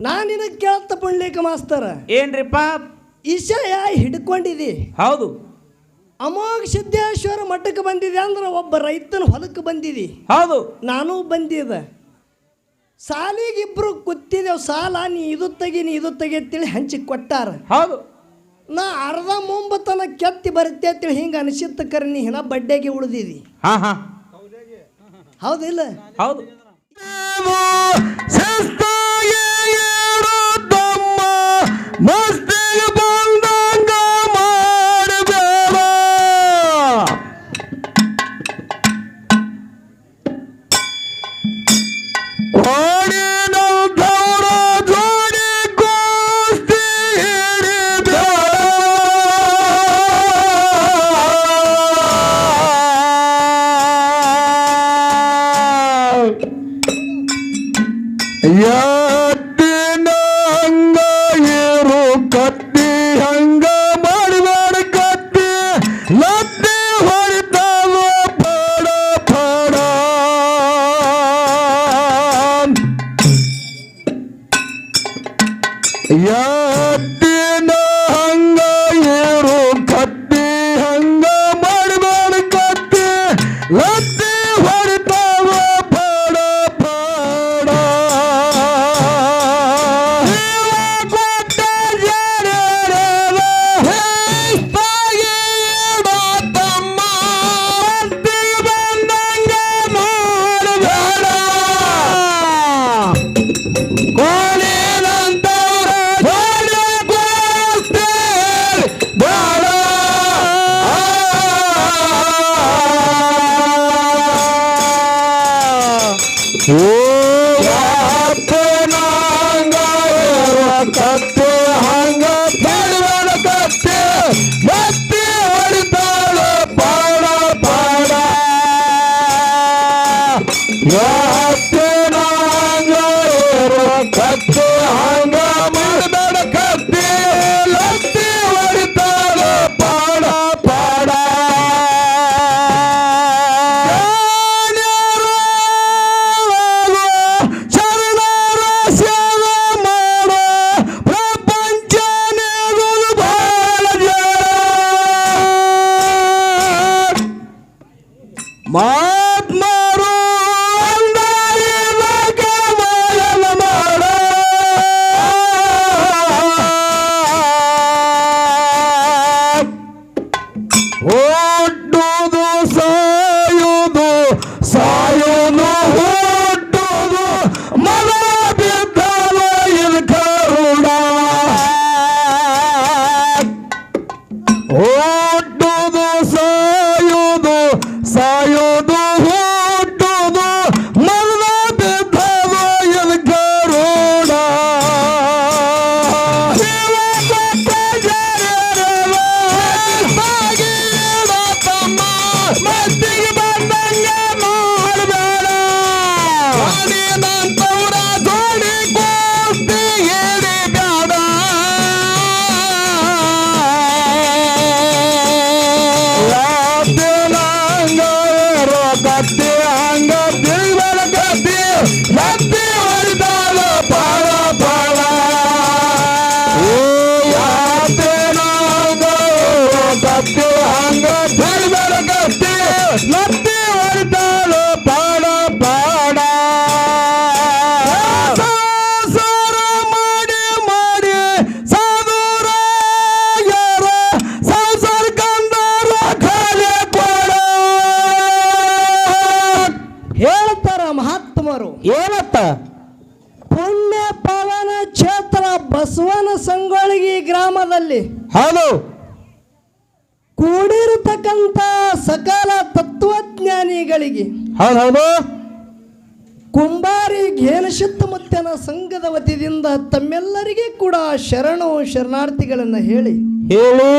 ನಾ ನಿನಗೆ ಕೇಳ್ತ ಪುಣ್ಲಿಕ ಮಾಸ್ತರ. ಏನ್ರಿಪ್ಪ? ಇಶಯ ಹಿಡ್ಕೊಂಡಿದಿ. ಹೌದು. ಅಮೋಘ ಸಿದ್ದೇಶ್ವರ ಮಠಕ್ಕೆ ಬಂದಿದೆ ಅಂದ್ರೆ ಒಬ್ಬ ರೈತನ ಹೊಲಕ್ಕೆ ಬಂದಿದಿ. ಹೌದು. ನಾನು ಬಂದಿದ. ಸಾಲಿಗೆ ಇಬ್ರು ಕೂತಿದ್ದೇವು ಸಾಲ ನೀ ಇದು ತೆಗಿ ನೀ ಇದು ತೆಗಿ ಅಂತೇಳಿ ಹಂಚಿ ಕೊಟ್ಟಾರ. ಹೌದು. ನಾ ಅರ್ಧ ಮುಂಬತನ ಕೆತ್ತಿ ಬರುತ್ತೆ ಅಂತೇಳಿ ಹಿಂಗೆ ಅನಿಸಿತ್ತ ಕರೆ ನೀ ಹಿನ ಬಡ್ಡೆಗೆ ಉಳಿದಿದಿ. ಹಾ ಹಾ. ಹೌದಿಲ್ಲ? ಹೌದು. ಮಹಾತ್ಮರು ಏನತ್ತ ಪುಣ್ಯ ಪವನ ಕ್ಷೇತ್ರ ಬಸವನ ಸಂಗೊಳಗಿ ಗ್ರಾಮದಲ್ಲಿ ಹೌದು. ಕೂಡಿರತಕ್ಕಂತ ಸಕಲ ತತ್ವಜ್ಞಾನಿಗಳಿಗೆ ಹೌದು ಹೌದು. ಕುಂಬಾರಿ ಘೇನಶಿತ್ತ ಮುತ್ತನ ಸಂಘದ ವತಿಯಿಂದ ತಮ್ಮೆಲ್ಲರಿಗೆ ಕೂಡ ಶರಣು ಶರಣಾರ್ಥಿಗಳನ್ನು ಹೇಳಿ. ಹೇಳಿ.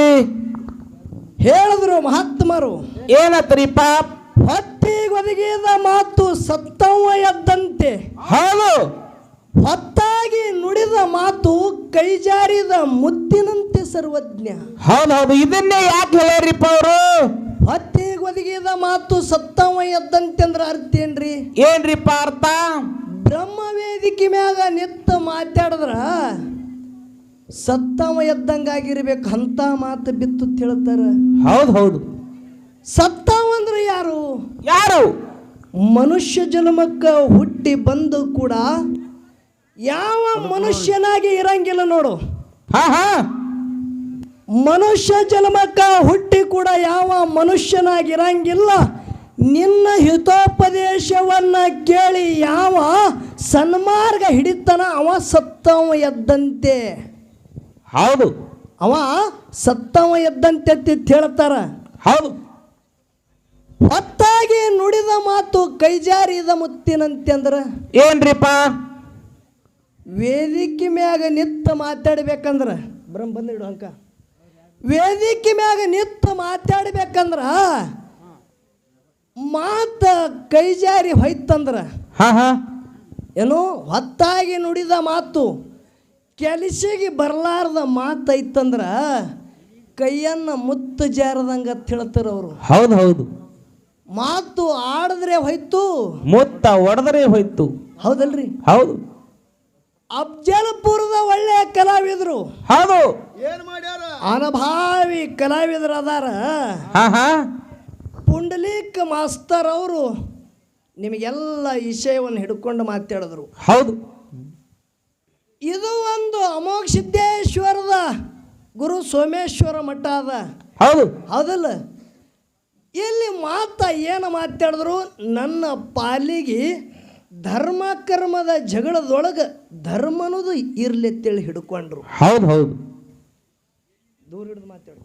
ಹೇಳಿದ್ರು ಮಹಾತ್ಮರು. ಏನತ್ರಿಪ್ಪ? ಹೊತ್ತಿಗೊದಗಿದ ಮಾತು ಸತ್ತವ ಎದ್ದಂತೆ. ಹಾಲು ಹೊತ್ತಾಗಿ ನುಡಿದ ಮಾತು ಕೈಜಾರಿದ ಮುತ್ತಿನಂತೆ ಸರ್ವಜ್ಞ. ಹೌದೌದು ಹೌದು. ಇದನ್ನೇ ಯಾಕೆ ಹೇಳ್ಯಾರಿಪ್ಪ ಅವರು? ಹೊತ್ತಿಗೊದಗಿದ ಮಾತು ಸತ್ತವ ಎದ್ದಂತೆ ಅಂದ್ರೆ ಅರ್ಥ ಏನ್ರಿ? ಏನ್ರಿಪ್ಪ ಅರ್ಥ? ಬ್ರಹ್ಮ ವೇದಿಕೆ ಮ್ಯಾಗ ನಿತ್ತ ಮಾತಾಡಿದ್ರ ಸತ್ತವ ಎದ್ದಂಗಾಗಿರ್ಬೇಕು ಅಂತ ಮಾತು ಬಿತ್ತು ತಿಳ್ತಾರ ಹೌದು ಹೌದು. ಸತ್ತವ ಯಾರು? ಯಾರು? ಮನುಷ್ಯ ಜನ್ಮಕ್ಕ ಹುಟ್ಟಿ ಬಂದು ಕೂಡ ಯಾವ ಮನುಷ್ಯನಾಗಿ ಇರಂಗಿಲ್ಲ ನೋಡು. ಹಾ ಹಾ. ಮನುಷ್ಯ ಜನ್ಮಕ್ಕ ಹುಟ್ಟಿ ಕೂಡ ಯಾವ ಮನುಷ್ಯನಾಗಿರಂಗಿಲ್ಲ ನಿನ್ನ ಹಿತೋಪದೇಶವನ್ನ ಕೇಳಿ ಯಾವ ಸನ್ಮಾರ್ಗ ಹಿಡಿತನ ಅವ ಸತ್ತವ ಎದ್ದಂತೆ. ಹೌದು. ಅವ ಸತ್ತವ ಎದ್ದಂತೆ ಅಂತ ಹೇಳ್ತಾರ. ಹೌದು. ಹೊತ್ತಾಗಿ ನುಡಿದ ಮಾತು ಕೈಜಾರಿದ ಮುತ್ತಿನಂತೆ ಅಂದ್ರ ಏನ್ರಿಪ್ಪ? ವೇದಿಕೆ ಮ್ಯಾಗ ನಿತ್ತ ಮಾತಾಡ್ಬೇಕಂದ್ರ ಬ್ರಹ್ಮ ಬಂದಿಡು ಅಂಕ. ವೇದಿಕೆ ಮ್ಯಾಗ ನಿತ್ತ ಮಾತಾಡ್ಬೇಕಂದ್ರ ಮಾತ ಕೈಜಾರಿ ಹೋಯ್ತಂದ್ರ ಏನು ಹೊತ್ತಾಗಿ ನುಡಿದ ಮಾತು ಕೆಲಸಿಗೆ ಬರ್ಲಾರ್ದ ಮಾತು ಐತಂದ್ರ ಕೈಯನ್ನ ಮುತ್ತು ಜಾರದಂಗ ಅಂತ ಹೇಳ್ತಾರ ಅವರು. ಹೌದು ಹೌದು. ಮಾತು ಆಡಿದ್ರೆ ಹೋಯ್ತು. ಮುತ್ತ ಒಡೆದರೆ ಹೋಯ್ತು. ಹೌದಲ್ರಿ? ಹೌದು. ಅಫ್ಜಲ್ಪುರದ ಒಳ್ಳೆಯ ಕಲಾವಿದರು. ಹೌದು. ಅನಭಾವಿ ಕಲಾವಿದರು ಅದಾರ ಹಾ ಹಾ. ಪುಂಡಲೀಕ್ ಮಾಸ್ತರ್ ಅವರು ನಿಮಗೆಲ್ಲ ವಿಷಯವನ್ನು ಹಿಡ್ಕೊಂಡು ಮಾತಾಡಿದ್ರು. ಹೌದು. ಇದು ಒಂದು ಅಮೋಘ ಸಿದ್ದೇಶ್ವರದ ಗುರು ಸೋಮೇಶ್ವರ ಮಠ ಅದ. ಹೌದು. ಹೌದಲ್ಲ? ಇಲ್ಲಿ ಮಾತ ಏನು ಮಾತಾಡಿದ್ರು ನನ್ನ ಪಾಲಿಗೆ ಧರ್ಮ ಕರ್ಮದ ಜಗಳದೊಳಗೆ ಧರ್ಮ ಅನ್ನೋದು ಇರ್ಲಿ ಅಂತೇಳಿ ಹಿಡ್ಕೊಂಡ್ರು. ಹೌದು ಹೌದು. ದೂರ ಹಿಡಿದು ಮಾತಾಡು.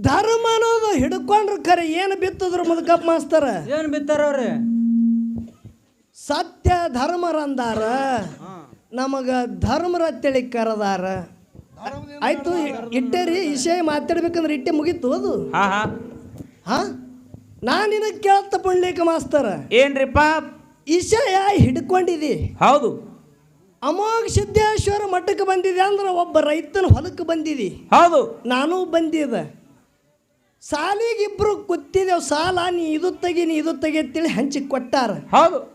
ಧರ್ಮ ಅನ್ನೋದು ಹಿಡ್ಕೊಂಡ್ರು ಖರೆ ಏನು ಬಿತ್ತದ್ರು ಮುದಕಪ್ಪ ಮಾಸ್ತರ? ಬಿತ್ತಾರ ಅವ್ರೆ? ಸತ್ಯ ಧರ್ಮರಂದಾರ ನಮಗ ಧರ್ಮರ ತಿಳಿ ಕರದಾರ. ಆಯ್ತು ಇಟ್ಟೇರಿ ವಿಷಯ ಮಾತಾಡ್ಬೇಕಂದ್ರೆ ಇಟ್ಟೆ ಮುಗೀತು ಅದು. ಹಾ? ನಾನು ನಿನಗೆ ಕೇಳ್ತ ಪುಣ್ಲಿಕ ಮಾಸ್ತರ. ಏನ್ರಿಪ್ಪ? ವಿಷಯ ಹಿಡ್ಕೊಂಡಿದಿ. ಹೌದು. ಅಮೋಘ ಸಿದ್ದೇಶ್ವರ ಮಠಕ್ಕೆ ಬಂದಿದೆ ಅಂದ್ರೆ ಒಬ್ಬ ರೈತನ ಹೊಲಕ್ಕೆ ಬಂದಿದಿ. ಹೌದು. ನಾನು ಬಂದಿದ. ಸಾಲಿಗಿಬ್ರು ಕುತ್ತಿದೆ ಸಾಲ ನೀ ಇದು ತೆಗಿ ನೀ ಇದು ತೆಗಿ ಅಂತೇಳಿ ಹಂಚಿ ಕೊಟ್ಟಾರ. ಹೌದು.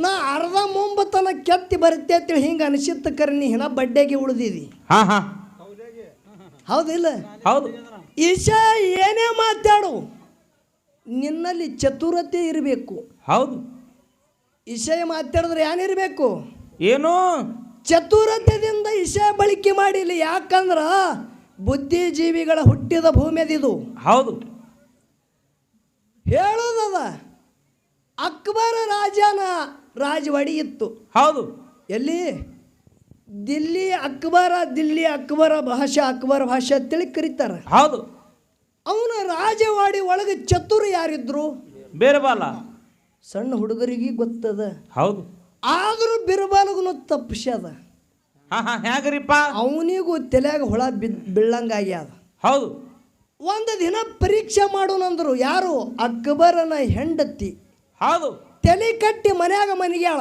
ನಾ ಅರ್ಧ ಮುಂಬತನ ಕೆತ್ತಿ ಬರುತ್ತೆ ಅಂತೇಳಿ ಹಿಂಗೆ ಅನಿಸಿತ್ತ ಕರೆ ನೀ ಹಿನ ಬಡ್ಡೆಗೆ ಉಳಿದಿದಿ. ಹಾ ಹಾ. ಹೌದಿಲ್ಲ? ಹೌದು. ಈಶಾ ಏನೇ ಮಾತಾಡು. ನಿನ್ನಲ್ಲಿ ಚತುರತೆ ಇರಬೇಕು. ಹೌದು. ವಿಷಯ ಮಾತಾಡಿದ್ರೆ ಏನಿರಬೇಕು ಏನು? ಚತುರತೆಯಿಂದ ವಿಷಯ ಬಳಕೆ ಮಾಡಿಲ್ಲ ಯಾಕಂದ್ರ ಬುದ್ಧಿಜೀವಿಗಳ ಹುಟ್ಟಿದ ಭೂಮಿ ಅದಿದು ಹೌದು. ಹೇಳೋದದ ಅಕ್ಬರ ರಾಜನ ರಾಜವಾಡಿ ಇತ್ತು. ಹೌದು. ಎಲ್ಲಿ? ದಿಲ್ಲಿ ಅಕ್ಬರ ದಿಲ್ಲಿ ಅಕ್ಬರ ಭಾಷೆ ಅಕ್ಬರ ಭಾಷೆ ಅಂತೇಳಿ ಕರೀತಾರೆ. ಹೌದು. ಅವನ ರಾಜವಾಡಿ ಒಳಗೆ ಚತುರು ಯಾರಿದ್ರು? ಬೇರಬಾಲ. ಸಣ್ಣ ಹುಡುಗರಿಗೆ ಗೊತ್ತದ? ಹೌದು. ಆದರೂ ಬಿರುಬಾಲಗೂ ತಪ್ಪಿಸ್ಯದ ಹೇಗ್ರಿಪ್ಪ ಅವನಿಗೂ ತಲೆಯಾಗ ಹುಳ ಬಿದ್ ಬೀಳಂಗಾಗ್ಯದ. ಹೌದು. ಒಂದು ದಿನ ಪರೀಕ್ಷೆ ಮಾಡೋನಂದ್ರು ಯಾರು? ಅಕ್ಬರನ ಹೆಂಡತಿ. ಹೌದು. ತಲೆ ಕಟ್ಟಿ ಮನ್ಯಾಗ ಮನೆಗ್ಯಾಳ.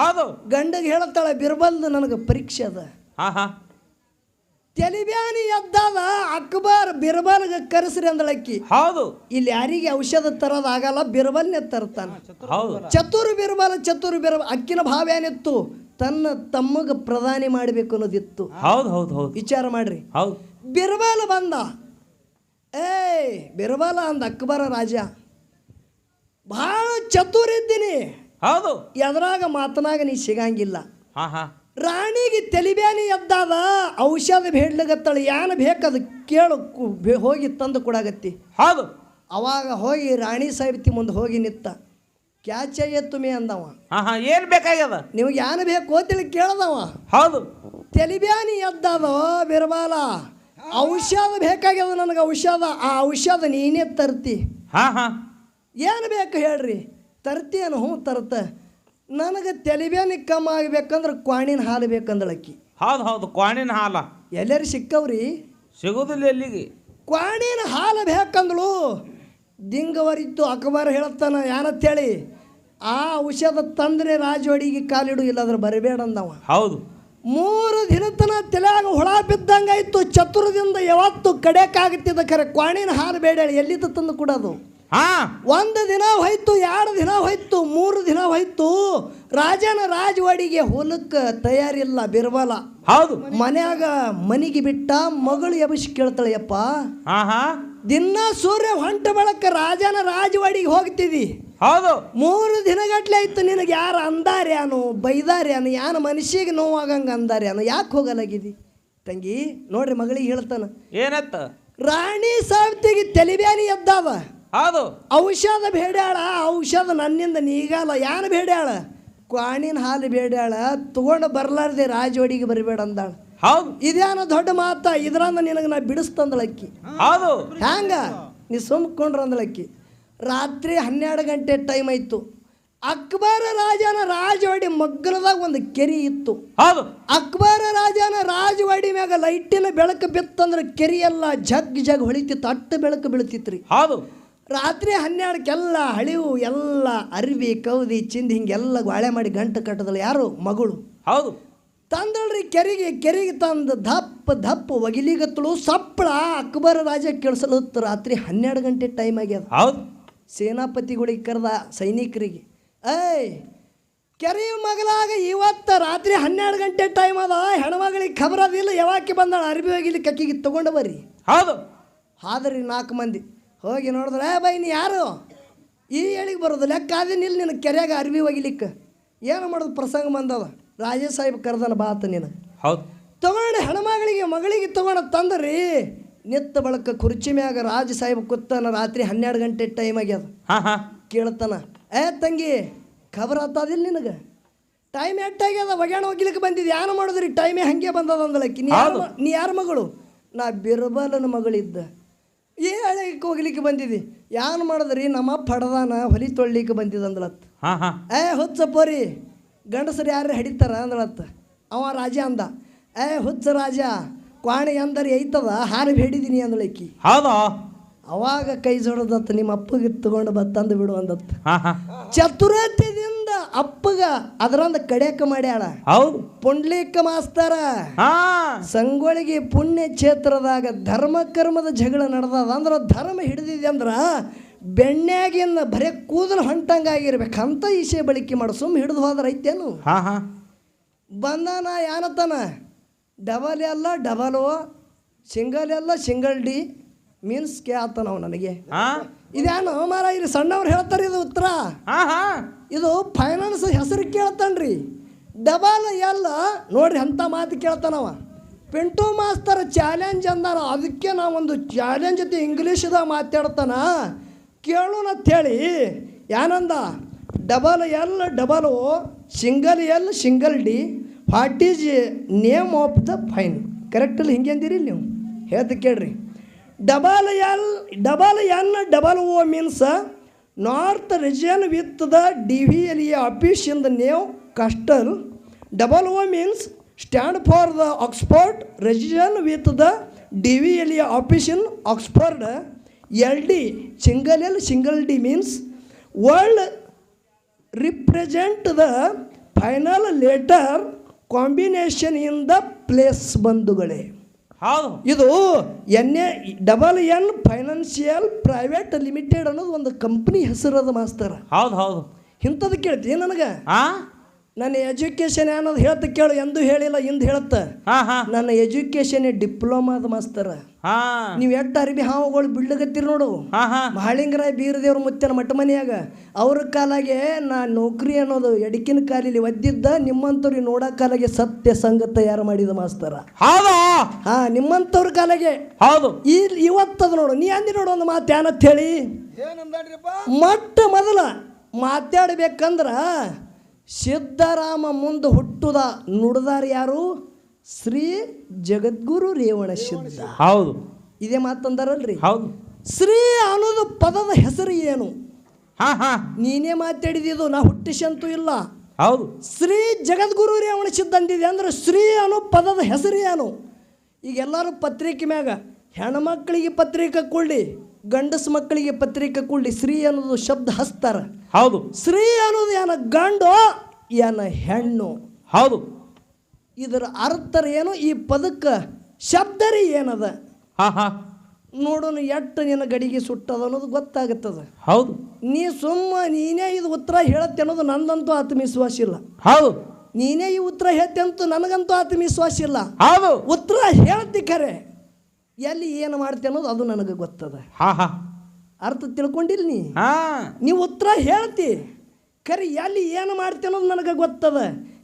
ಹೌದು. ಗಂಡಗೆ ಹೇಳತ್ತಾಳ ಬಿರ್ಬಲ್ದು ನನಗೆ ಪರೀಕ್ಷೆ ಅದ. ತೆಲಿಬ್ಯಾನಿ ಎದ್ದಾವ ಅಕ್ಬರ್ ಬಿರ್ಬಲ್ಗೆ ಕರೆಸ್ರಿ ಅಂದಳಕ್ಕಿ. ಹೌದು. ಇಲ್ಲಿ ಯಾರಿಗೆ ಔಷಧ ತರೋದಾಗಲ್ಲ ಬಿರ್ಬಲ್ನೇ ತರ್ತಾನ. ಹೌದು ಬಿರ್ಬಲ್. ಚತುರ್ ಬಿರ್ಬಲ್ ಬಿರ್ಬ ಅಕ್ಕಿನ ಭಾವ ಏನಿತ್ತು? ತನ್ನ ತಮ್ಮಗ ಪ್ರಧಾನಿ ಮಾಡಬೇಕು ಅನ್ನೋದಿತ್ತು. ಹೌದು ಹೌದು ಹೌದು. ವಿಚಾರ ಮಾಡ್ರಿ. ಹೌದು. ಬಿರ್ಬಲ್ ಬಂದ. ಏಯ್ ಬಿರ್ಬಲ ಅಂದ ಅಕ್ಬರ ರಾಜ. ಭಾಳ ಚತುರ್ ಇದ್ದೀನಿ. ಹೌದು. ಎದ್ರಾಗ ಮಾತನಾಗ ನೀ ಸಿಗಂಗಿಲ್ಲ. ಹಾ ಹಾ. ರಾಣಿಗೆ ತೆಲಿಬೇನಿ ಎದ್ದಾದ ಔಷಧ ಹೇಳಲಿಗತ್ತಳು ಏನು ಬೇಕದು ಕೇಳು ಕು- ಬೆ- ಹೋಗಿ ತಂದು ಕೊಡಾಗತ್ತಿ ಹೌದು ಅವಾಗ ಹೋಗಿ ರಾಣಿ ಸಾಹಿತಿ ಮುಂದೆ ಹೋಗಿ ನಿತ್ತ. ಕ್ಯಾಚಯ್ಯ ತುಮಿ ಅಂದವ. ಏನು ಬೇಕಾಗ್ಯದ? ನಿಮ್ಗೆ ಏನು ಬೇಕು ತಿಳಿ ಕೇಳ್ದವ. ಹೌದು. ತೆಲಿಬೇನಿ ಎದ್ದದೋ ಬಿರಬಾಲ ಔಷಧ ಬೇಕಾಗ್ಯದ ನನಗೆ ಔಷಧ. ಆ ಔಷಧ ನೀನೇ ತರ್ತಿ. ಹಾ ಹಾ. ಏನು ಬೇಕು ಹೇಳ್ರಿ. ತರ್ತೀಯನು ಹ್ಞೂ ತರ್ತ. ನನಗೆ ತೆಲಿಬೇ ಕಮ್ಮ ಆಗ್ಬೇಕಂದ್ರೆ ಕ್ವಾಣಿನ ಹಾಲು ಬೇಕಂದಳಕ್ಕಿ ಹೌದು ಹೌದು ಕ್ವಾಣಿನ ಹಾಲ. ಎಲ್ಲರೂ ಸಿಕ್ಕವ್ರಿ? ಸಿಗೋದಿಲ್ಲ ಎಲ್ಲಿಗೆ? ಕ್ವಾಣಿನ ಹಾಲು ಬೇಕಂದಳು. ದಿಂಗವರಿತ್ತು ಅಕ್ಬರ್ ಹೇಳ್ತಾನ ಯಾರತ್ತೇಳಿ ಆ ಔಷಧ ತಂದ್ರೆ ಅಡಿಗೆ ಕಾಲಿಡು ಇಲ್ಲಾದ್ರೆ ಬರಬೇಡ ಅಂದವ. ಹೌದು. ಮೂರು ದಿನತನ ತಲೆಯಾಗ ಹುಳ ಬಿದ್ದಂಗಾಯ್ತು ಚತುರದಿಂದ ಯಾವತ್ತು ಕಡೆಕಾಗುತ್ತಿದ್ದ ಖರೆ ಕ್ವಾಣಿನ ಹಾಲು ಬೇಡ ಎಲ್ಲಿದ್ದು ತಂದು ಕೊಡೋದು? ಹಾ. ಒಂದು ದಿನ ಹೋಯ್ತು ಎರಡು ದಿನ ಹೋಯ್ತು ಮೂರು ದಿನ ಹೋಯ್ತು. ರಾಜನ ರಾಜವಾಡಿಗೆ ಹೊಲಕ್ಕೆ ತಯಾರಿಲ್ಲ ಬಿರ್ಬಲ ಹೌದು. ಮನ್ಯಾಗ ಮನಿಗೆ ಬಿಟ್ಟ ಮಗಳು ಎಬಸಿ ಕೇಳ್ತಾಳೆಯಪ್ಪ ಹಾ ಹಾ. ದಿನ ಸೂರ್ಯ ಹೊಂಟ ಬಳಕ ರಾಜನ ರಾಜವಾಡಿಗೆ ಹೋಗ್ತಿದಿ. ಹೌದು. ಮೂರು ದಿನಗಟ್ಲೆ ಆಯ್ತು ನಿನಗೆ ಯಾರು ಅಂದಾರ್ಯಾನು ಬೈದಾರ್ಯಾನು ಯಾನು ಮನುಷ್ಯಗೆ ನೋವಾಗಂಗ ಅಂದಾರ್ಯಾನು ಯಾಕೆ ಹೋಗಲಾಗಿದಿ? ತಂಗಿ ನೋಡ್ರಿ ಮಗಳಿಗೆ ಹೇಳ್ತಾನ ಏನತ್ತ? ರಾಣಿ ಸಾವಿತಿಗೆ ತಲಿಬ್ಯಾನಿ ಎದ್ದಾವ. ಹೌದು. ಔಷಧ ಬೇಡ್ಯಾಳ ಔಷಧ ನನ್ನಿಂದ ನೀಗಲ್ಲ ಯಾನು ಬೇಡ್ಯಾಳ? ಕ್ವಾಣಿನ ಹಾಲು ಬೇಡ್ಯಾಳ ತಗೊಂಡು ಬರ್ಲಾರ್ದೆ ರಾಜವಾಡಿಗೆ ಬರಬೇಡ ಅಂದಾಳ. ಹೌದು. ಇದೇನೋ ದೊಡ್ಡ ಮಾತ ಇದ್ರಂದ ನಿನಗೆ ನಾ ಬಿಡಿಸ್ತಂದಳಕ್ಕಿ ಹೌದು. ಹ್ಯಾಂಗ? ನೀ ಸುಮ್ಕೊಂಡ್ರ ಅಂದಳಕ್ಕಿ ರಾತ್ರಿ ಹನ್ನೆರಡು ಗಂಟೆ ಟೈಮ್ ಆಯ್ತು. ಅಕ್ಬರ ರಾಜನ ರಾಜವಾಡಿ ಮಗ್ಗಲದಾಗ ಒಂದು ಕೆರಿ ಇತ್ತು. ಹೌದು. ಅಕ್ಬರ ರಾಜನ ರಾಜವಾಡಿ ಮ್ಯಾಗ ಲೈಟಿನ ಬೆಳಕು ಬಿತ್ತಂದ್ರೆ ಕೆರಿ ಎಲ್ಲ ಜಗ್ ಜಗ್ ಹೊಳಿತಿತ್ತು ಅಟ್ಟ ಬೆಳಕು ರೀ ಹೌದು. ರಾತ್ರಿ ಹನ್ನೆರಡಕ್ಕೆಲ್ಲ ಹಳಿವು ಎಲ್ಲ ಅರ್ವಿ ಕೌದಿ ಚಿಂದಿ ಹಿಂಗೆಲ್ಲ ಗ್ವಾಳೆ ಮಾಡಿ ಗಂಟು ಕಟ್ಟದಲ್ಲ ಯಾರು? ಮಗಳು. ಹೌದು. ತಂದಳ್ರಿ ಕೆರೆಗೆ ಕೆರೆಗೆ ತಂದು ದಪ್ಪ ದಪ್ಪ ಒಗಿಲಿಗತ್ತಳು. ಸಪ್ಪಳ ಅಕ್ಬರ ರಾಜ ಕೇಳಿಸಲತ್ತು ರಾತ್ರಿ ಹನ್ನೆರಡು ಗಂಟೆ ಟೈಮ್ ಆಗ್ಯದ. ಹೌದು. ಸೇನಾಪತಿಗಳಿಗೆ ಕರೆದ ಸೈನಿಕರಿಗೆ ಏಯ್ ಕೆರೆ ಮಗಲಾಗ ಇವತ್ತು ರಾತ್ರಿ ಹನ್ನೆರಡು ಗಂಟೆ ಟೈಮ್ ಅದ. ಹೆಣ್ಮಗಳಿಗೆ ಖಬರ್ ಅದಿಲ್ಲ. ಯಾವಾಕೆ ಬಂದಾಳ? ಅರ್ಬಿ ಒಗಿಲಿ ಕಕ್ಕಿಗೆ ತಗೊಂಡು ಬರ್ರಿ. ಹೌದು. ಆದ್ರಿ ನಾಲ್ಕು ಮಂದಿ. ಹೋಗಿ ನೋಡಿದ್ರೆ ಏ ಬೈ ನೀ ಯಾರು? ಈ ಹೇಳಿಗೆ ಬರೋದು ಲೆಕ್ಕ ಅದೇನಿಲ್ಲ ನಿನ್ನ ಕೆರೆಯಾಗ ಅರ್ವಿ ಒಗಿಲಿಕ್ಕೆ ಏನು ಮಾಡೋದು ಪ್ರಸಂಗ ಬಂದದ? ರಾಜೇ ಸಾಹೇಬ್ ಕರೆದನ ಬಾತ ನೀನು. ಹೌದು. ತಗೊಂಡು ಹೆಣ್ಮಗಳಿಗೆ ಮಗಳಿಗೆ ತಗೊಂಡು ತಂದ್ರಿ. ನಿತ್ತ ಬಳಕ ಕುರ್ಚಿ ಮ್ಯಾಗ ರಾಜ ಸಾಹೇಬ್ ಕೂತಾನ ರಾತ್ರಿ ಹನ್ನೆರಡು ಗಂಟೆ ಟೈಮ್ ಆಗ್ಯದ. ಕೇಳ್ತಾನ ಏ ತಂಗಿ ಖಬರ್ ಆತದಿಲ್ಲ ನಿನಗೆ? ಟೈಮ್ ಎಟ್ಟಾಗ್ಯದ ಒಗ್ಯಾಣ ಹೋಗ್ಲಿಕ್ಕೆ ಬಂದಿದ್ದು ಏನು ಮಾಡಿದ್ರಿ? ಟೈಮೇ ಹಂಗೆ ಬಂದದ ಅಂದಲಕ್ಕಿ ನೀ ಯಾರು ನೀ ಯಾರ ಮಗಳು? ನಾ ಬಿರ್ಬಲನ ಮಗಳಿದ್ದ. ಹಳೆಗೆ ಹೋಗ್ಲಿಕ್ಕೆ ಬಂದಿದ್ದಿ ಯಾನ್ ಮಾಡಿದ್ರಿ? ನಮ್ಮ ಪಡದಾನ ಹೊಲಿ ತೊಳ್ಲಿಕ್ಕೆ ಬಂದಿದ್ದ ಅಂದಳತ್ತ ಹಾ ಹಾ. ಏ ಹುಚ್ಚಪ್ಪರಿ ಗಂಡಸರು ಯಾರು ಹಿಡಿತಾರ ಅಂದ್ಲತ್ತ ಅವ ರಾಜ ಅಂದ. ಏ ಹುಚ್ಚ ರಾಜ ಕ್ವಾಣಿ ಅಂದರೆ ಐತದ ಹಾರಿ ಹಿಡಿದೀನಿ ಅಂದಳಕ್ಕಿ ಹೌದು? ಅವಾಗ ಕೈ ಜೋಡದತ್ತ ನಿಮ್ಮ ಅಪ್ಪಗೆ ತಗೊಂಡು ಬ ತಂದು ಬಿಡು ಅಂದತ್ತ. ಚತುರತೆಯಿಂದ ಅಪ್ಪಗ ಅದರಂದ ಕಡೆಯಕ ಮಾಡ್ಯಾಳ. ಹೌದು. ಪುಂಡ್ಲಿಕ ಮಾಸ್ತಾರ. ಸಂಗೊಳಿಗೆ ಪುಣ್ಯ ಕ್ಷೇತ್ರದಾಗ ಧರ್ಮ ಕರ್ಮದ ಜಗಳ ನಡೆದದ ಅಂದ್ರೆ ಧರ್ಮ ಹಿಡಿದಿದೆ ಅಂದ್ರ ಬೆಣ್ಣೆಗಿಂದ ಬರೇ ಕೂದಲು ಅಂತ ಈಶೆ ಬಳಕೆ ಮಾಡು. ಸುಮ್ಮ ಹಿಡಿದು ಹೋದ್ರ ಐತೇನು? ಬಂದಾನ ಯಾನತನ? Double L double O single L single D. Means K ಆತ ಅವ ನನಗೆ. ಇದೇನು ಮಾರ ಇಲ್ಲಿ ಸಣ್ಣವ್ರು ಹೇಳ್ತಾರೆ ಇದು ಉತ್ತರ. ಇದು ಫೈನಾನ್ಸ್ ಹೆಸರು ಕೇಳ್ತಾನ್ರಿ. ಡಬಲ್ ಎಲ್ಲ ನೋಡ್ರಿ ಅಂತ ಮಾತು ಕೇಳ್ತಾನವ. ಪಿಂಟು ಮಾಸ್ತರ್ ಚಾಲೆಂಜ್ ಅಂದಾನ ಅದಕ್ಕೆ ನಾವೊಂದು ಚಾಲೆಂಜ್ ಜೊತೆ ಇಂಗ್ಲೀಷ್ದಾಗ ಮಾತಾಡ್ತಾನ. ಕೇಳೋಣ ಹೇಳಿ ಏನಂದ double L double O single L single D what is name of the fine ಕರೆಕ್ಟಲ್ಲಿ ಹಿಂಗೆ ಅಂದಿರಿ ನೀವು? ಹೇಳ್ತ ಕೇಳ್ರಿ. Double L double N double O means north region with the D V L A office in the Newcastle double O means stand for the Oxford region with the D V L A office in Oxford L D single L single D means world represent the final letter combination in the place ಬಂಧುಗಳೇ. ಹೌದು. ಇದು N A double N financial private limited ಅನ್ನೋದು ಒಂದು company ಅದು ಮಾಸ್ತರ. ಹೌದು ಹೌದು. ಇಂಥದ್ದು ಕೇಳ್ತಿ ನನಗೆ? ನನ್ನ ಎಜುಕೇಶನ್ ಅನ್ನೋದು ಹೇಳ್ತ ಕೇಳು ಎಂದು ಹೇಳಿಲ್ಲ ಇಂದು ಹೇಳುತ್ತ ನನ್ನ ಎಜುಕೇಶನ್ ಡಿಪ್ಲೊಮಾದ ಮಾಸ್ತರ. ನೀವು ಎಷ್ಟು ಅರಿಬಿ ಹಾವುಗಳು ಬಿಡ್ಲಕತ್ತೀರಿ ನೋಡು. ಹಾ ಹಾ. ಮಹಾಳಿಂಗರಾಯ ಬೀರದೇವ್ರ ಮುತ್ತನ ಮಠ ಮನೆಯಾಗ ಅವ್ರ ಕಾಲಾಗೆ ನಾ ನೌಕರಿ ಅನ್ನೋದು ಎಡಕಿನ ಕಾಲಿಲಿ ಒದ್ದಿದ್ದ ನಿಮ್ಮಂಥವ್ರಿಗೆ ನೋಡೋ ಕಾಲಾಗೆ ಸತ್ಯ ಸಂಘ ತಯಾರು ಮಾಡಿದ ಮಾಸ್ತರ. ಹೌದು? ಹಾ ನಿಮ್ಮಂತವ್ರ ಕಾಲಾಗೆ. ಹೌದು. ಈ ಇವತ್ತದ ನೋಡು ನೀ ಅಂದಿ ನೋಡು ಒಂದು ಮಾತು ಏನಂತ ಹೇಳಿ. ಮೊಟ್ಟ ಮೊದಲ ಮಾತಾಡ್ಬೇಕಂದ್ರ ಸಿದ್ದರಾಮ ಮುಂದೆ ಹುಟ್ಟುದ ನುಡ್ದಾರ ಯಾರು? ಶ್ರೀ ಜಗದ್ಗುರು ರೇವಣ ಸಿದ್ಧ ಹೌದು. ಇದೇ ಮಾತಂದಾರಲ್ರಿ ಹೌದು. ಶ್ರೀ ಅನ್ನೋದು ಪದದ ಹೆಸರು ಏನು? ಹಾ ಹಾ. ನೀನೇ ಮಾತಾಡಿದಿದು ನಾ ಹುಟ್ಟಿಸಂತೂ ಇಲ್ಲ. ಹೌದು. ಶ್ರೀ ಜಗದ್ಗುರು ರೇವಣ ಸಿದ್ಧ ಅಂದಿದೆ ಅಂದ್ರೆ ಶ್ರೀ ಅನ್ನೋ ಪದದ ಹೆಸರು ಏನು? ಈಗ ಎಲ್ಲರೂ ಪತ್ರಿಕೆ ಮ್ಯಾಗ ಹೆಣ್ಮಕ್ಳಿಗೆ ಪತ್ರಿಕೆ ಕೊಡ್ಲಿ ಗಂಡಸ ಮಕ್ಕಳಿಗೆ ಪತ್ರಿಕೆ ಕೊಡ್ಲಿ ಶ್ರೀ ಅನ್ನೋದು ಶಬ್ದ ಹಸ್ತಾರ ಹೌದು. ಶ್ರೀ ಅನ್ನೋದು ಏನ ಗಂಡು ಏನ ಹೆಣ್ಣು. ಹೌದು. ಇದರ ಅರ್ಥ ಏನು? ಈ ಪದಕ್ಕೆ ಶಬ್ದರಿ ಏನದ? ಹಾ ಹಾ. ನೋಡೋಣ ಎಟ್ಟು ನಿನ್ನ ಗಡಿಗೆ ಸುಟ್ಟದ ಅನ್ನೋದು ಗೊತ್ತಾಗುತ್ತದೆ. ಹೌದು. ನೀ ಸುಮ್ಮ ನೀನೇ ಇದು ಉತ್ತರ ಹೇಳತ್ತೆ ಅನ್ನೋದು ನಂದಂತೂ ಆತ್ಮವಿಶ್ವಾಸ ಇಲ್ಲ. ಹೌದು. ನೀನೇ ಈ ಉತ್ತರ ಹೇಳ್ತೆ ಅಂತ ನನಗಂತೂ ಆತ್ಮವಿಶ್ವಾಸ ಇಲ್ಲ. ಹೌದು. ಉತ್ತರ ಹೇಳ್ತಿ ಖರೆ ಎಲ್ಲಿ ಏನು ಮಾಡ್ತೆ ಅನ್ನೋದು ಅದು ನನಗೆ ಗೊತ್ತದ. ಹಾ ಹಾ. ಅರ್ಥ ತಿಳ್ಕೊಂಡಿಲ್ಲ ನೀ? ನೀವು ಉತ್ತರ ಹೇಳ್ತಿ. ಖರೆ ಎಲ್ಲಿ ಏನು ಮಾಡ್ತೆ ಅನ್ನೋದು ನನಗೆ ಗೊತ್ತದ.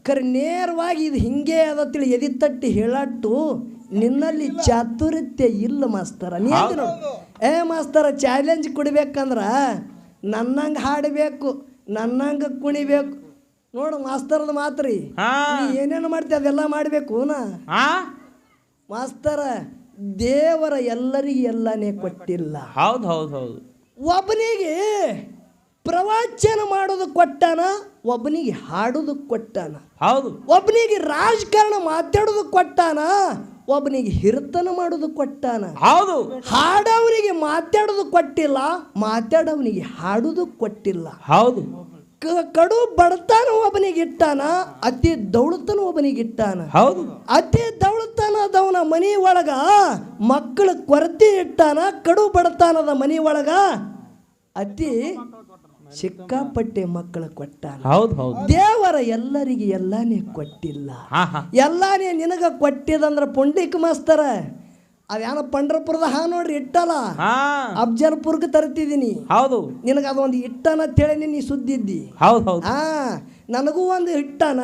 ಖರೆ ನೇರವಾಗಿ ಇದು ಹಿಂಗೆ ಅದ ತಿಳಿ ಎದಿ ತಟ್ಟಿ ಹೇಳಟ್ಟು ನಿನ್ನಲ್ಲಿ ಚಾತುರ್ಯತೆ ಇಲ್ಲ ಮಾಸ್ತರ. ನೀ ನೋಡು. ಏ ಮಾಸ್ತರ ಚಾಲೆಂಜ್ ಕೊಡ್ಬೇಕಂದ್ರೆ ನನ್ನಂಗೆ ಹಾಡಬೇಕು ನನ್ನಂಗೆ ಕುಣಿಬೇಕು. ನೋಡು ಮಾಸ್ತರದ ಮಾತ್ರಿ. ಏನೇನು ಮಾಡ್ತೀವಿ ಅದೆಲ್ಲ ಮಾಡಬೇಕು ನಾ ಮಾಸ್ತರ ದೇವರ ಎಲ್ಲರಿಗೆ ಎಲ್ಲನೇ ಕೊಟ್ಟಿಲ್ಲ. ಹೌದು ಹೌದು ಹೌದು. ಒಬ್ಬನಿಗೆ ಪ್ರವಚನ ಮಾಡೋದು ಕೊಟ್ಟಾನ ಒಬ್ಬನಿಗೆ ಹಾಡೋದು ಕೊಟ್ಟಾನ. ಹೌದು. ಒಬ್ಬನಿಗೆ ರಾಜಕಾರಣ ಮಾತಾಡೋದು ಕೊಟ್ಟಾನ ಒಬ್ಬನಿಗೆ ಹಿರ್ತನ ಮಾಡೋದು ಕೊಟ್ಟಾನ. ಹೌದು. ಹಾಡವನಿಗೆ ಮಾತಾಡೋದು ಕೊಟ್ಟಿಲ್ಲ ಮಾತಾಡವನಿಗೆ ಹಾಡೋದು ಕೊಟ್ಟಿಲ್ಲ. ಹೌದು. ಕಡು ಬಡತನ ಒಬ್ಬನಿಗೆ ಇಟ್ಟಾನ ಅತಿ ದೌಳತನ ಒಬ್ಬನಿಗೆ ಇಟ್ಟಾನ. ಹೌದು. ಅತಿ ದೌಳತನದವನ ಮನಿ ಒಳಗ ಮಕ್ಕಳ ಕೊರತೆ ಇಟ್ಟಾನ ಕಡು ಬಡತನದ ಮನಿ ಒಳಗ ಅತಿ ಸಿಕ್ಕಾಪಟ್ಟೆ ಮಕ್ಕಳು ಕೊಟ್ಟಾನ. ಹೌದು ಹೌದು. ದೇವರ ಎಲ್ಲರಿಗೆ ಎಲ್ಲಾನೇ ಕೊಟ್ಟಿಲ್ಲ. ಹಾ ಹಾ. ಎಲ್ಲಾನೇ ನಿನಗ ಕೊಟ್ಟಿದಂದ್ರ ಪುಂಡಿಕ್ ಮಾಸ್ತರ ಅದೇನ ಪಂಡ್ರಪುರದ ಹಾ ನೋಡ್ರಿ ಇಟ್ಟಲ್ಲ. ಹಾ. ಅಫ್ಜಲ್ಪುರ್ಗೆ ತರ್ತಿದ್ದೀನಿ ಹೌದು. ನಿನಗ ಅದೊಂದು ಇಟ್ಟನ ಅಂತೇಳಿ ನೀ ಸುದ್ದಿದ್ದಿ. ಹೌದು ಹೌದು. ಆ ನನಗೂ ಒಂದು ಇಟ್ಟಾನ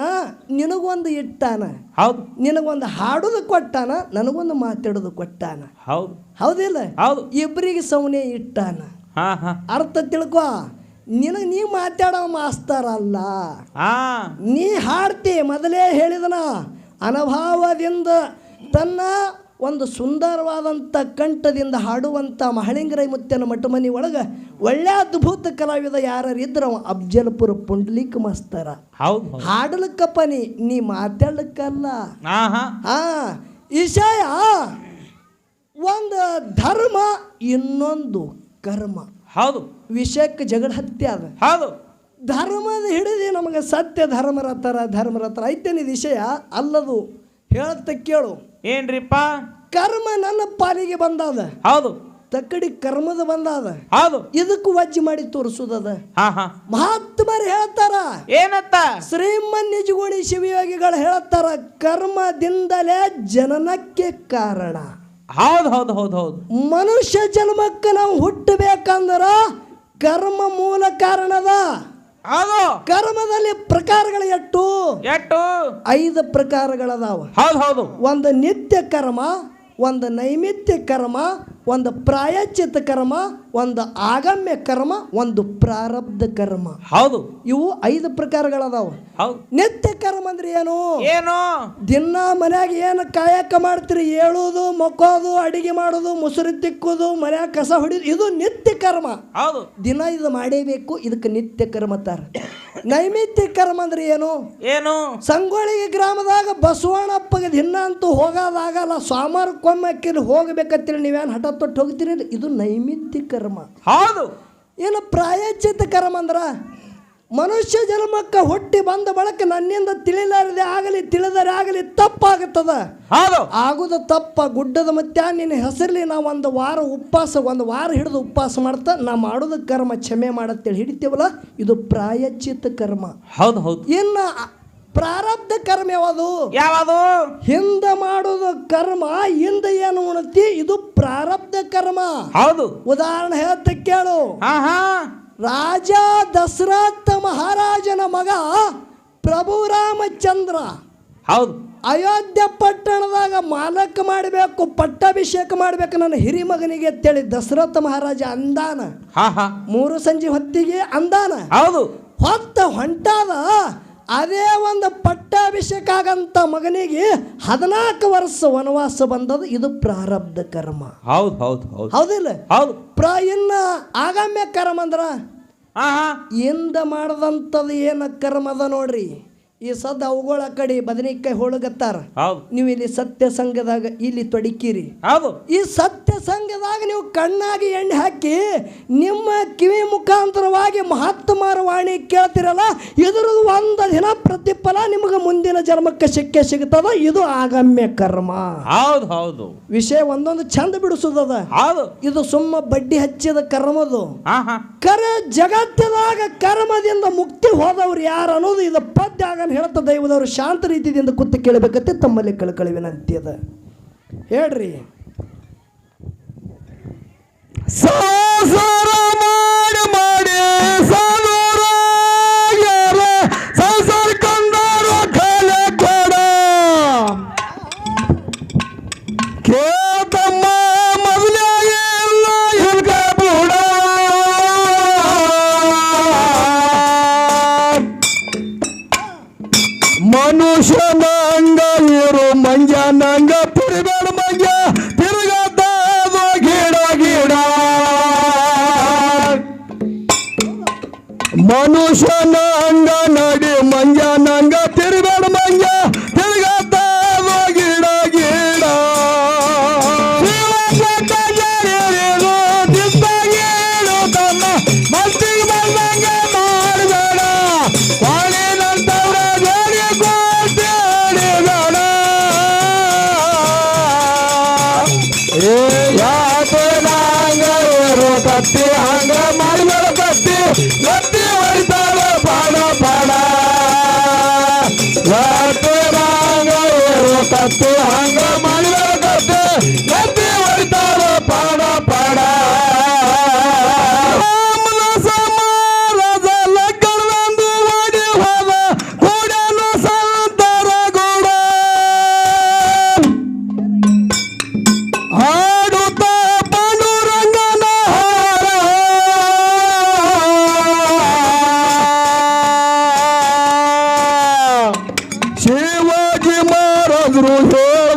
ನಿನಗೊಂದು ಇಟ್ಟಾನ. ಹೌದು. ನಿನಗೊಂದು ಹಾಡುದು ಕೊಟ್ಟಾನ ನನಗೊಂದು ಮಾತಾಡೋದು ಕೊಟ್ಟಾನ. ಹೌದು. ಹೌದಿಲ್ಲ? ಹೌದು. ಇಬ್ಬರಿಗೆ ಸೌನೆ ಇಟ್ಟಾನ. ಹಾ ಹಾ. ಅರ್ಥ ತಿಳ್ಕೊ. ನಿನಗೆ ನೀ ಮಾತಾಡೋ ಮಾಸ್ತರ ಅಲ್ಲ. ಹಾ ನೀ ಹಾಡ್ತಿ ಮೊದಲೇ ಹೇಳಿದನ ಅನುಭವದಿಂದ ತನ್ನ ಒಂದು ಸುಂದರವಾದಂಥ ಕಂಠದಿಂದ ಹಾಡುವಂಥ ಮಹಳಿಂಗರೈ ಮುತ್ತನ ಮಠಮನಿ ಒಳಗೆ ಒಳ್ಳೆ ಅದ್ಭುತ ಕಲಾವಿದ ಯಾರು ಇದ್ರ ಅವ? ಅಫ್ಜಲ್ಪುರ ಪುಂಡ್ಲಿಕ್ ಮಾಸ್ತರ. ಹಾಡಲಿಕ್ಕಪ್ಪ ನೀ ನೀ ಮಾತಾಡ್ಲಿಕ್ಕಲ್ಲ. ಹಾ ಹಾ ಹಾ ವಿಷಯ ಒಂದು ಧರ್ಮ ಇನ್ನೊಂದು ಕರ್ಮ. ಹೌದು. ವಿಷಯಕ್ಕೆ ಜಗಳ ಹತ್ಯೆ ಅದ ಹೌದು. ಧರ್ಮದ ಹಿಡಿದು ನಮಗೆ ಸತ್ಯ ಧರ್ಮರತರ ಧರ್ಮರತರ ಐತೇನಿ ವಿಷಯ ಅಲ್ಲದು. ಹೇಳತ್ತ ಕೇಳು. ಏನ್ರಿಪ್ಪ? ಕರ್ಮ ನನ್ನ ಪಾಲಿಗೆ ಬಂದಾದ. ಹೌದು. ತಕ್ಕಡಿ ಕರ್ಮದ ಬಂದಾದ. ಹೌದು. ಇದಕ್ಕೂ ವಜ್ಜಿ ಮಾಡಿ ತೋರಿಸುದದ. ಮಹಾತ್ಮರು ಹೇಳ್ತಾರ. ಏನತ್ತ? ಶ್ರೀಮನ್ ನಿಜಗುಣಿ ಶಿವಯೋಗಿಗಳು ಹೇಳ್ತಾರ ಕರ್ಮದಿಂದಲೇ ಜನನಕ್ಕೆ ಕಾರಣ. ಹೌದು ಹೌದು ಹೌದು ಹೌದು. ಮನುಷ್ಯ ಜನ್ಮಕ್ಕೆ ನಾವು ಹುಟ್ಟಬೇಕಂದ್ರ ಕರ್ಮ ಮೂಲ ಕಾರಣದ. ಹೌದು. ಕರ್ಮದಲ್ಲಿ ಪ್ರಕಾರಗಳು ಎಷ್ಟು ಎಟ್ಟು? ಐದು ಪ್ರಕಾರಗಳದಾವ. ಹೌದು ಹೌದು. ಒಂದು ನಿತ್ಯ ಕರ್ಮ ಒಂದು ನೈಮಿತ್ಯ ಕರ್ಮ ಒಂದು ಪ್ರಾಯಚಿತ ಕರ್ಮ ಒಂದು ಆಗಮ್ಯ ಕರ್ಮ ಒಂದು ಪ್ರಾರಬ್ಧ ಕರ್ಮ. ಹೌದು. ಇವು ಐದು ಪ್ರಕಾರಗಳದಾವ. ಹೌದು. ನಿತ್ಯ ಕರ್ಮ ಅಂದ್ರೆ ಏನು? ಏನು? ದಿನ ಮನ್ಯಾಗ ಏನು ಕಾಯಕ ಮಾಡ್ತೀರಿ? ಏಳೋದು ಮಕ್ಕೋದು ಅಡಿಗೆ ಮಾಡೋದು ಮುಸುರಿ ತಿಕ್ಕುದು ಮನ್ಯಾಗ ಕಸ ಹೊಡಿ ಇದು ನಿತ್ಯ ಕರ್ಮ. ಹೌದು. ದಿನ ಇದು ಮಾಡೇಬೇಕು ಇದಕ್ಕೆ ನಿತ್ಯ ಕರ್ಮ ತಾರ ನೈಮಿತ್ಯ ಕರ್ಮ ಅಂದ್ರೆ ಏನು? ಏನು? ಸಂಗೊಳ್ಳಿಗೆ ಗ್ರಾಮದಾಗ ಬಸವಣ್ಣಪ್ಪಗೆ ದಿನ ಅಂತೂ ಹೋಗೋದಾಗಲ್ಲ ಸೋಮವಾರಕ್ಕೊಮ್ಮೆ ಹೋಗ್ಬೇಕಂತೀರಿ ನೀವೇನು ಹಠ ತೊಟ್ಟು ಹೋಗ್ತೀರಿ ಇದು ನೈಮಿತ್ಯ ಕರ್ಮ. ಹೌದು. ಏನು ಪ್ರಾಯಚಿತ ಕರ್ಮ ಅಂದ್ರ ಮನುಷ್ಯ ಜನ್ಮಕ್ಕೆ ಹೊಟ್ಟಿ ಬಂದ ಬಳಕ ನನ್ನಿಂದ ತಿಳಿಲಾರದೆ ಆಗಲಿ ತಿಳಿದರೆ ಆಗಲಿ ತಪ್ಪಾಗುತ್ತದ? ಆಗುದ ತಪ್ಪ ಗುಡ್ಡದ ಮತ್ತೆ ನಿನ್ನ ಹೆಸರಲ್ಲಿ ನಾವು ಒಂದು ವಾರ ಉಪವಾಸ ಒಂದು ವಾರ ಹಿಡಿದು ಉಪವಾಸ ಮಾಡ್ತಾ ನಾ ಮಾಡೋದ ಕರ್ಮ ಕ್ಷಮೆ ಮಾಡತ್ತೇಳಿ ಹಿಡಿತೀವಲ್ಲ ಇದು ಪ್ರಾಯಚಿತ ಕರ್ಮ. ಹೌದು ಹೌದು. ಇನ್ನು ಪ್ರಾರಬ್ಧ ಕರ್ಮ ಯಾವುದು? ಯಾವುದು? ಹಿಂದ ಮಾಡೋದು ಕರ್ಮ ಹಿಂದ ಏನು ಉಣತಿ ಇದು ಪ್ರಾರಬ್ಧ ಕರ್ಮ. ಹೌದು. ಉದಾಹರಣೆ ಹೇಳ್ತ ಕೇಳು. ರಾಜ ದಶರಥ ಮಹಾರಾಜನ ಮಗ ಪ್ರಭು ರಾಮಚಂದ್ರ. ಹೌದು. ಅಯೋಧ್ಯ ಪಟ್ಟಣದಾಗ ಮಾಲಕ ಮಾಡಬೇಕು ಪಟ್ಟಾಭಿಷೇಕ ಮಾಡಬೇಕು ನನ್ನ ಹಿರಿ ಮಗನಿಗೆ ಅಂತೇಳಿ ದಶರಥ ಮಹಾರಾಜ ಅಂದಾನ. ಮೂರು ಸಂಜೆ ಹೊತ್ತಿಗೆ ಅಂದಾನ. ಹೌದು. ಹೊತ್ತ ಹೊಂಟಾದ ಅದೇ ಒಂದು ಪಟ್ಟಾಭಿಷೇಕ ಆಗಂತ ಮಗನಿಗೆ ಹದಿನಾಲ್ಕು ವರ್ಷ ವನವಾಸ ಬಂದದ ಇದು ಪ್ರಾರಬ್ಧ ಕರ್ಮ. ಹೌದು ಹೌದು ಹೌದು. ಹೌದಿಲ್ಲ? ಹೌದು. ಪ್ರ ಇನ್ನ ಆಗಾಮ್ಯ ಕರ್ಮ ಅಂದ್ರ ಇಂದ ಮಾಡದಂಥದ್ದು ಏನು ಕರ್ಮ ಅದ ನೋಡ್ರಿ? ಈ ಸದ್ ಅವುಗಳ ಕಡೆ ಬದನೆಕಾಯಿ ಹೋಳಗತ್ತಾರ. ನೀವು ಇಲ್ಲಿ ಸತ್ಯ ಸಂಘದಾಗ ಇಲ್ಲಿ ತೊಡಕಿರಿ. ಹೌದು. ಈ ಸತ್ಯ ಸಂಘದಾಗ ನೀವು ಕಣ್ಣಾಗಿ ಎಣ್ಣೆ ಹಾಕಿ ನಿಮ್ಮ ಕಿವಿ ಮುಖಾಂತರವಾಗಿ ಮಹಾತ್ಮರ ವಾಣಿ ಕೇಳ್ತಿರಲ್ಲ ಇದ್ರದ್ದು ಒಂದು ದಿನ ಪ್ರತಿಫಲ ನಿಮಗೆ ಮುಂದಿನ ಜನ್ಮಕ್ಕೆ ಸಿಕ್ಕೇ ಸಿಗ್ತದ. ಇದು ಆಗಮ್ಯ ಕರ್ಮ. ಹೌದು ಹೌದು. ವಿಷಯ ಒಂದೊಂದು ಚಂದ ಬಿಡಿಸುದದ. ಹೌದು. ಇದು ಸುಮ್ಮ ಬಡ್ಡಿ ಹಚ್ಚಿದ ಕರ್ಮದು. ಕರ ಜಗತ್ತದಾಗ ಕರ್ಮದಿಂದ ಮುಕ್ತಿ ಹೋದವ್ರು ಯಾರು ಅನ್ನೋದು ಇದು ಪದ್ಯ ಆಗಮ್ಯ ಏನು ಹೇಳ್ತಾ ದೈವದವರು ಶಾಂತ ರೀತಿಯಿಂದ ಕೂತು ಕೇಳಬೇಕತ್ತೆ ತಮ್ಮಲ್ಲಿ ಕಳ್ಕಳಿ ವಿನಂತಿ ಅದ ಹೇಳ್ರಿ. Pode maravilhoso.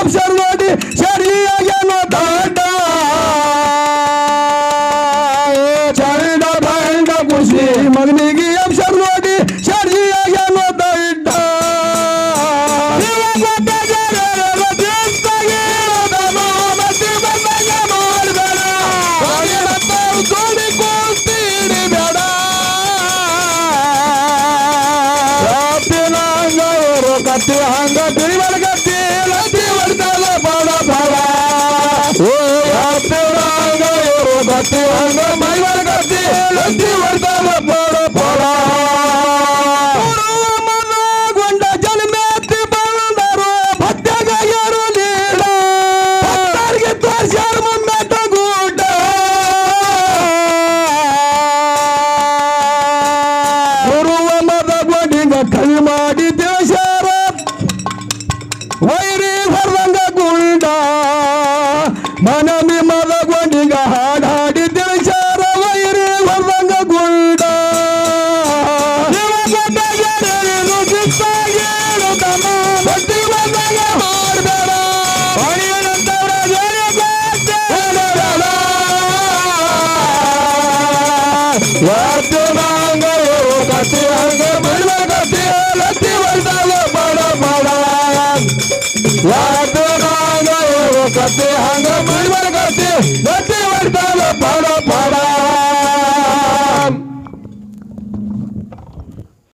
ಅಪ್ಸರ್ ನೋಡಿ ಸರಿಯಾಗಿ ದಾಟ